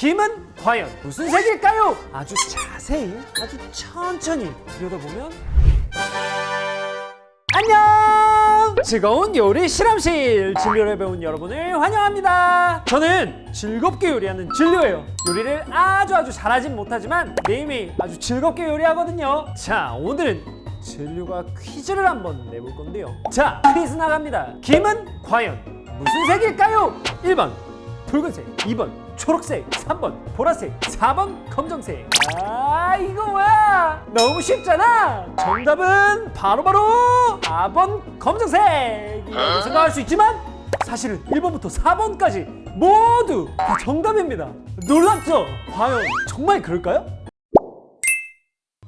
김은 과연 무슨 색일까요? 아주 자세히, 아주 천천히 들여다보면 안녕! 즐거운 요리 실험실 진료를 배운 여러분을 환영합니다. 저는 즐겁게 요리하는 진료예요. 요리를 아주 아주 잘하진 못하지만 매일매일 아주 즐겁게 요리하거든요. 자, 오늘은 진료가 퀴즈를 한번 내볼 건데요. 자, 퀴즈 나갑니다. 김은 과연 무슨 색일까요? 1번 붉은색, 2번 초록색, 3번 보라색, 4번 검정색. 아 이거 뭐야? 너무 쉽잖아. 정답은 바로바로 4번 검정색 이라고 생각할 수 있지만 사실은 1번부터 4번까지 모두 다 정답입니다. 놀랍죠? 과연 정말 그럴까요?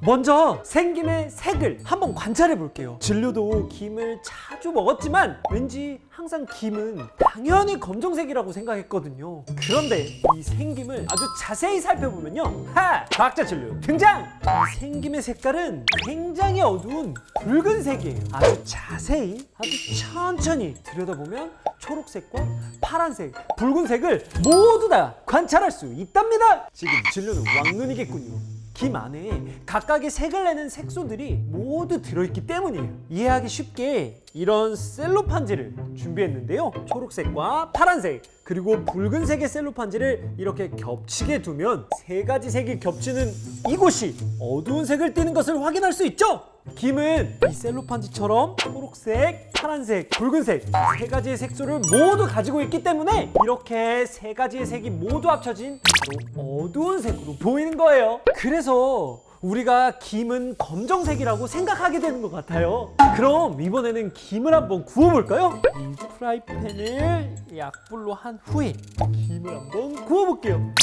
먼저 생김의 색을 한번 관찰해 볼게요. 진료도 김을 자주 먹었지만 왠지 항상 김은 당연히 검정색이라고 생각했거든요. 그런데 이 생김을 아주 자세히 살펴보면요. 하! 과학자 진료 등장! 이 생김의 색깔은 굉장히 어두운 붉은색이에요. 아주 자세히, 아주 천천히 들여다보면 초록색과 파란색, 붉은색을 모두 다 관찰할 수 있답니다. 지금 진료는 왕눈이겠군요. 김 안에 각각의 색을 내는 색소들이 모두 들어있기 때문이에요. 이해하기 쉽게 이런 셀로판지를 준비했는데요. 초록색과 파란색 그리고 붉은색의 셀로판지를 이렇게 겹치게 두면 세 가지 색이 겹치는 이곳이 어두운 색을 띠는 것을 확인할 수 있죠. 김은 이 셀로판지처럼 초록색, 파란색, 붉은색 세 가지의 색소를 모두 가지고 있기 때문에 이렇게 세 가지의 색이 모두 합쳐진 바로 어두운 색으로 보이는 거예요. 그래서 우리가 김은 검정색이라고 생각하게 되는 것 같아요. 그럼 이번에는 김을 한번 구워볼까요? 이 프라이팬을 약불로 한 후에 김을 한번 구워볼게요.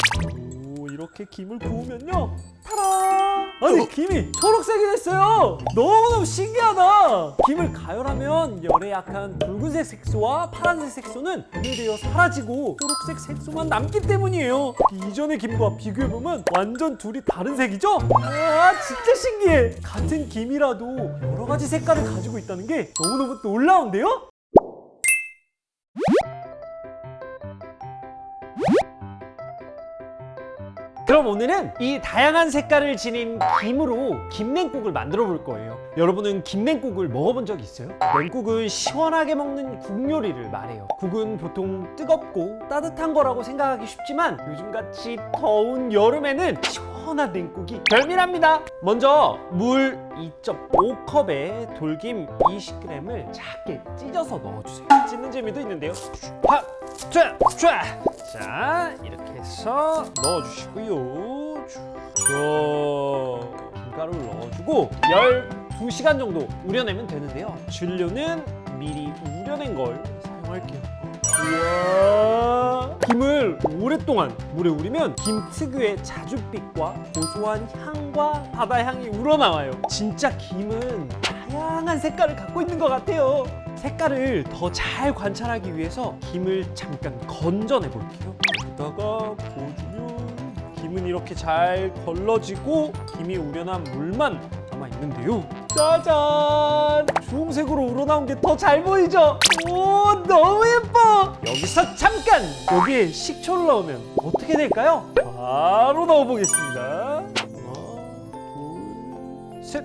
오, 이렇게 김을 구우면요. 타라! 아니, 김이 초록색이 됐어요! 너무너무 신기하다! 김을 가열하면 열에 약한 붉은색 색소와 파란색 색소는 분해되어 사라지고 초록색 색소만 남기 때문이에요. 이전의 김과 비교해보면 완전 둘이 다른 색이죠? 아, 진짜 신기해! 같은 김이라도 여러 가지 색깔을 가지고 있다는 게 너무너무 놀라운데요? 그럼 오늘은 이 다양한 색깔을 지닌 김으로 김냉국을 만들어 볼 거예요. 여러분은 김냉국을 먹어본 적 있어요? 냉국은 시원하게 먹는 국 요리를 말해요. 국은 보통 뜨겁고 따뜻한 거라고 생각하기 쉽지만 요즘같이 더운 여름에는 시원한 냉국이 별미랍니다. 먼저 물 2.5컵에 돌김 20g을 작게 찢어서 넣어주세요. 찢는 재미도 있는데요. 팍! 쫙! 쫙! 자, 이렇게 해서 넣어주시고요. 저 김가루를 넣어주고 12시간 정도 우려내면 되는데요. 진료는 미리 우려낸 걸 사용할게요. 우와 김을 오랫동안 물에 우리면 김 특유의 자줏빛과 고소한 향과 바다 향이 우러나와요. 진짜 김은 다양한 색깔을 갖고 있는 것 같아요. 색깔을 더 잘 관찰하기 위해서 김을 잠깐 건져내 볼게요. 여기다가 보여주면 김은 이렇게 잘 걸러지고 김이 우려난 물만 남아 있는데요. 짜잔! 주홍색으로 우러나온 게 더 잘 보이죠? 오, 너무 예뻐! 여기서 잠깐! 여기에 식초를 넣으면 어떻게 될까요? 바로 넣어보겠습니다. 하나, 둘, 셋.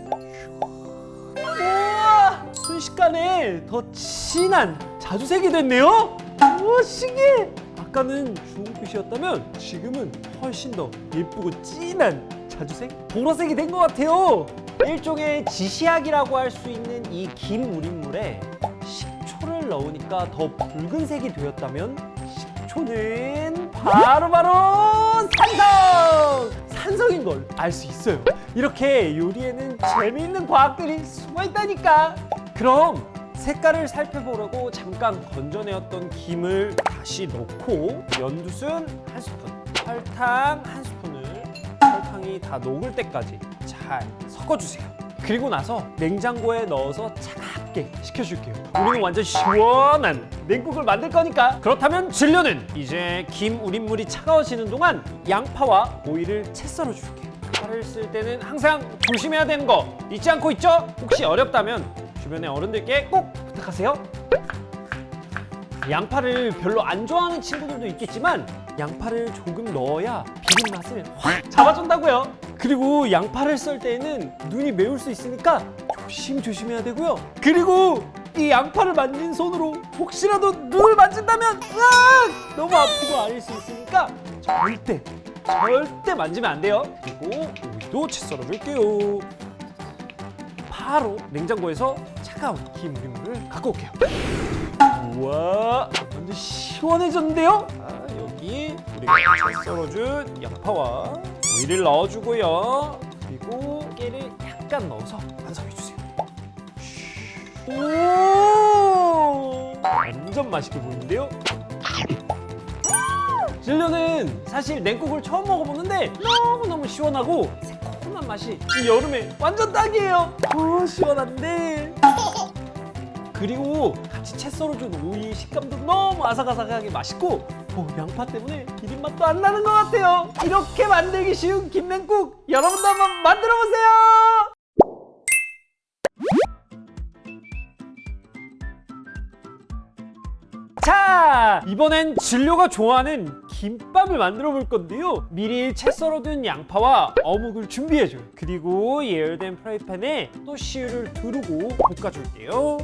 우와! 순식간에 더 진한 자주색이 됐네요? 우와, 신기해! 아까는 주홍빛이었다면 지금은 훨씬 더 예쁘고 진한 자주색? 보라색이 된 것 같아요! 일종의 지시약이라고 할 수 있는 이 김 우린물에 식초를 넣으니까 더 붉은색이 되었다면 식초는 바로바로 산성! 산성인 걸 알 수 있어요. 이렇게 요리에는 재미있는 과학들이 숨어 있다니까. 그럼 색깔을 살펴보려고 잠깐 건져내었던 김을 다시 넣고 연두순 한 스푼, 설탕 한 스푼을 설탕이 다 녹을 때까지 잘 섞어주세요. 그리고 나서 냉장고에 넣어서 차갑게 식혀줄게요. 우리는 완전 시원한 냉국을 만들 거니까. 그렇다면 진료는 이제 김 우린물이 차가워지는 동안 양파와 오이를 채 썰어줄게요. 칼을 쓸 때는 항상 조심해야 되는 거 잊지 않고 있죠? 혹시 어렵다면 주변의 어른들께 꼭 부탁하세요. 양파를 별로 안 좋아하는 친구들도 있겠지만 양파를 조금 넣어야 비린 맛을 확 잡아준다고요. 그리고 양파를 썰 때에는 눈이 매울 수 있으니까 조심 조심해야 되고요. 그리고 이 양파를 만진 손으로 혹시라도 눈을 만진다면 으악! 너무 아프고 아릴 수 있으니까 절대 절대 만지면 안 돼요. 그리고 우리도 채 썰어줄게요. 바로 냉장고에서 차가운 김우림물을 갖고 올게요. 우와, 완전 시원해졌는데요? 아, 여기 우리가 채 썰어준 양파와 오이를 넣어주고요. 그리고 깨를 약간 넣어서 완성해주세요. 오, 완전 맛있게 보이는데요? 진료는 사실 냉국을 처음 먹어보는데 너무너무 시원하고 새콤한 맛이 이 여름에 완전 딱이에요. 오, 시원한데. 그리고 같이 채 썰어준 오이 식감도 너무 아삭아삭하게 맛있고 어, 양파 때문에 비린 맛도 안 나는 것 같아요. 이렇게 만들기 쉬운 김냉국 여러분도 한번 만들어 보세요. 자 이번엔 진료가 좋아하는 김밥을 만들어 볼 건데요 미리 채 썰어둔 양파와 어묵을 준비해줘요 그리고 예열된 프라이팬에 또 씨유를 두르고 볶아줄게요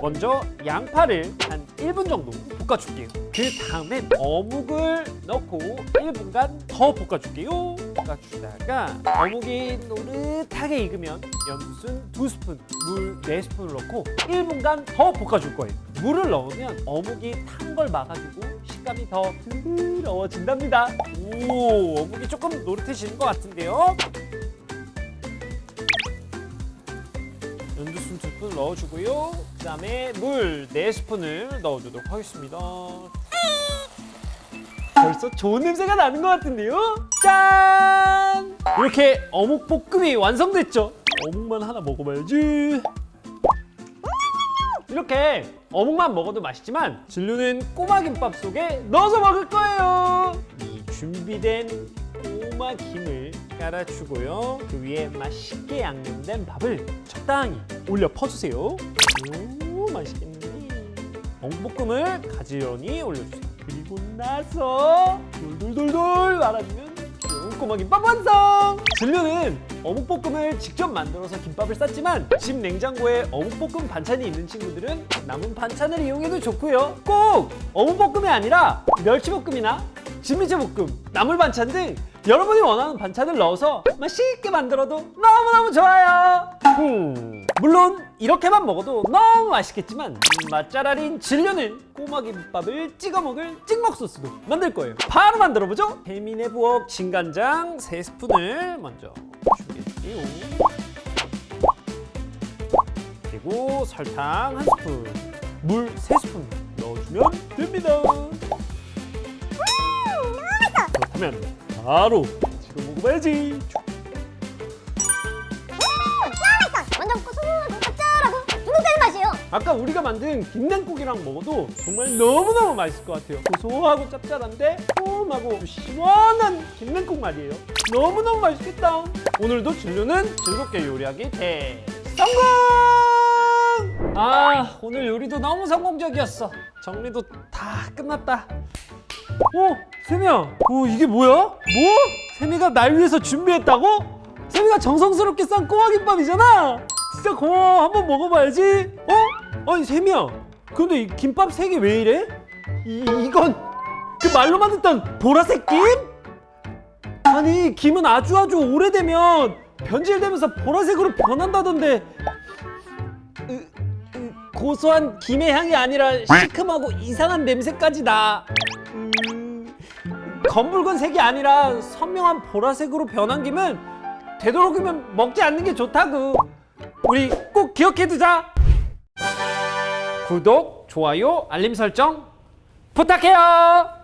먼저 양파를 한 1분 정도 볶아줄게요. 그 다음에 어묵을 넣고 1분간 더 볶아줄게요. 볶아주다가 어묵이 노릇하게 익으면 연순 2스푼, 물 4스푼을 넣고 1분간 더 볶아줄 거예요. 물을 넣으면 어묵이 탄 걸 막아주고 식감이 더 부드러워진답니다. 오 어묵이 조금 노릇해지는 것 같은데요? 연두순 두 스푼 넣어주고요. 그 다음에 물네 스푼을 넣어주도록 하겠습니다. 벌써 좋은 냄새가 나는 것 같은데요? 짠! 이렇게 어묵 볶음이 완성됐죠? 어묵만 하나 먹어봐야지. 이렇게 어묵만 먹어도 맛있지만 진루는 꼬마 김밥 속에 넣어서 먹을 거예요. 이 준비된 꼬마 김을 깔아주고요. 그 위에 맛있게 양념된 밥을 적당히 올려 퍼주세요. 오, 맛있겠네. 어묵볶음을 가지런히 올려주세요. 그리고 나서 돌돌돌돌 말아주면 귀여운 꼬마 김밥 완성! 진료는 어묵볶음을 직접 만들어서 김밥을 쌌지만 집 냉장고에 어묵볶음 반찬이 있는 친구들은 남은 반찬을 이용해도 좋고요. 꼭 어묵볶음이 아니라 멸치볶음이나 진미채볶음, 나물 반찬 등 여러분이 원하는 반찬을 넣어서 맛있게 만들어도 너무너무 좋아요. 음, 물론 이렇게만 먹어도 너무 맛있겠지만 맛잘알인 진료는 꼬마 김밥을 찍어 먹을 찍먹 소스도 만들 거예요. 바로 만들어 보죠. 배민의 부엌 진간장 3스푼을 먼저 준비해줄게요. 그리고 설탕 한 스푼, 물 3스푼 넣어주면 됩니다. 그렇다면 바로 지금 먹어봐야지. 완전 고소하고 짭짤하고 중독되는 맛이에요. 아까 우리가 만든 김냉국이랑 먹어도 정말 너무너무 맛있을 것 같아요. 고소하고 짭짤한데 콤하고 시원한 김냉국 맛이에요. 너무너무 맛있겠다. 오늘도 진료는 즐겁게 요리하기 대성공! 아 오늘 요리도 너무 성공적이었어. 정리도 다 끝났다. 어? 세미야, 어, 이게 뭐야? 뭐? 세미가 날 위해서 준비했다고? 세미가 정성스럽게 싼 꼬마김밥이잖아? 진짜 고마워. 한번 먹어봐야지. 어? 아니, 세미야. 근데 이 김밥 색이 왜 이래? 이, 이건 그 말로만 듣던 보라색 김? 아니, 김은 아주 아주 오래되면 변질되면서 보라색으로 변한다던데. 으, 으, 고소한 김의 향이 아니라 시큼하고 이상한 냄새까지 나. 음, 검붉은 색이 아니라 선명한 보라색으로 변한 김은 되도록이면 먹지 않는 게 좋다고. 우리 꼭 기억해두자. 구독, 좋아요, 알림 설정 부탁해요.